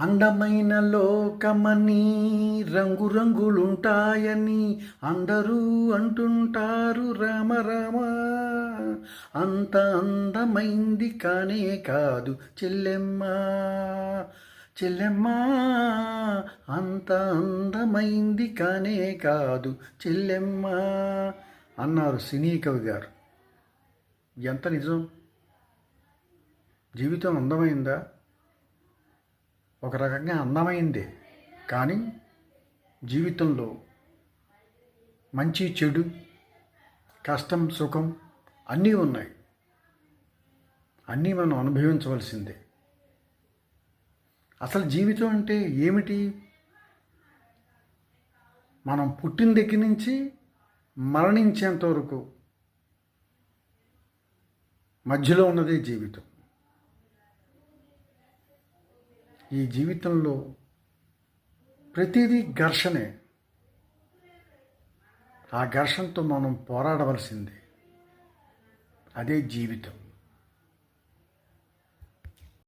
అందమైన లోకమని రంగురంగులుంటాయని అందరూ అంటుంటారు రామ రామ. అంత అందమైంది కానే కాదు చెల్లెమ్మ. చెల్లెమ్మ అంత అందమైంది కానే కాదు చెల్లెమ్మ అన్నారు సినీ కవి గారు. ఎంత నిజం? జీవితం అందమైందా? ఒక రకంగా అందమైందే. కానీ జీవితంలో మంచి చెడు కష్టం సుఖం అన్నీ ఉన్నాయి. అన్నీ మనం అనుభవించవలసిందే. అసలు జీవితం అంటే ఏమిటి? మనం పుట్టిన దగ్గర నుంచి మరణించేంత వరకు మధ్యలో ఉన్నదే జీవితం. ఈ జీవితంలో ప్రతిదీ ఘర్షణే. ఆ ఘర్షణతో మనం పోరాడవలసింది. అదే జీవితం.